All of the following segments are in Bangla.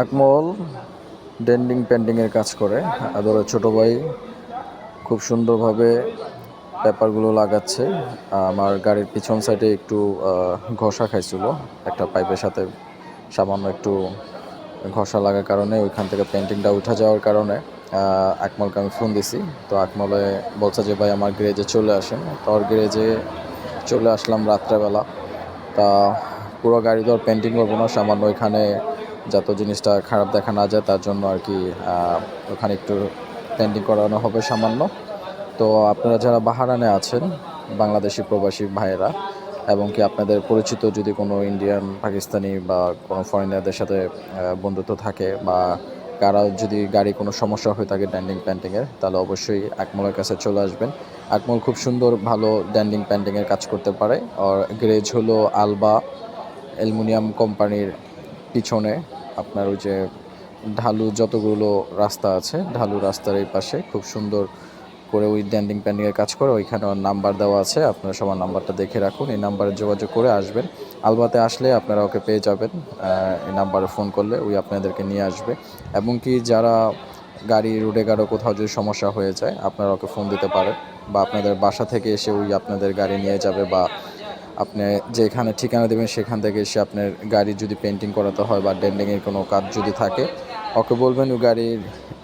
আকমল ডেন্ডিং পেন্টিংয়ের কাজ করে। আদরের ছোট ভাই খুব সুন্দরভাবে পেপারগুলো লাগাচ্ছে। আমার গাড়ির পিছন সাইডে একটু ঘষা খাইছিল। একটা পাইপের সাথে সামান্য একটু ঘষা লাগার কারণে ওইখান থেকে পেন্টিংটা উঠা যাওয়ার কারণে আকমলকে আমি ফোন দিছি। তো আকমলে বলছে যে, ভাই, আমার গ্যারেজে চলে আসেন। তো ওর গ্যারেজে চলে আসলাম রাত্রেবেলা। তা পুরো গাড়ি আর পেন্টিং করব না, সামান্য ওইখানে যাতে জিনিসটা খারাপ দেখা না যায়, তার জন্য আর কি ওখানে একটু পেন্টিং করানো হবে সামান্য। তো আপনারা যারা বাহারানে আছেন, বাংলাদেশি প্রবাসী ভাইয়েরা, এবং কি আপনাদের পরিচিত যদি কোনো ইন্ডিয়ান পাকিস্তানি বা কোনো ফরেনারদের সাথে বন্ধুত্ব থাকে বা কারা যদি গাড়ি কোনো সমস্যা হয়ে থাকে ড্যান্ডিং প্যান্টিংয়ের তাহলে অবশ্যই আকমলের কাছে চলে আসবেন। আকমল খুব সুন্দর, ভালো ড্যান্ডিং প্যান্টিংয়ের কাজ করতে পারে। আর গ্রেজ হলো আলবা অ্যালুমিনিয়াম কোম্পানির পিছনে আপনার ওই যে ঢালু যতগুলো রাস্তা আছে, ঢালু রাস্তার এই পাশে খুব সুন্দর করে ওই ড্যান্ডিং প্যান্ডিংয়ের কাজ করে, ওইখানে ওর নাম্বার দেওয়া আছে, আপনারা সবার নাম্বারটা দেখে রাখুন, এই নাম্বারে যোগাযোগ করে আসবেন। আলবাতে আসলে আপনারা ওকে পেয়ে যাবেন এই নাম্বারে ফোন করলে ওই আপনাদেরকে নিয়ে আসবে। এবং কি যারা গাড়ি রোডে গাড়ো কোথাও যদি সমস্যা হয়ে যায়, আপনারা ওকে ফোন দিতে পারেন বা আপনাদের বাসা থেকে এসে ওই আপনাদের গাড়ি নিয়ে যাবে বা আপনি যেখানে ঠিকানা দেবেন, সেখান থেকে এসে আপনার গাড়ি যদি পেন্টিং করাতে হয় বা ডেন্ডিংয়ের কোনো কাজ যদি থাকে, ওকে বলবেন ওই গাড়ি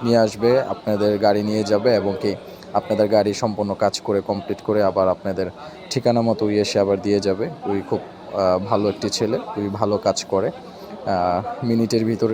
নিয়ে আসবে, আপনাদের গাড়ি নিয়ে যাবে এবং কি আপনাদের গাড়ি সম্পূর্ণ কাজ করে কমপ্লিট করে আবার আপনাদের ঠিকানা মতো এসে আবার দিয়ে যাবে। ওই খুব ভালো একটি ছেলে ওই ভালো কাজ করে। মিনিটের ভিতরে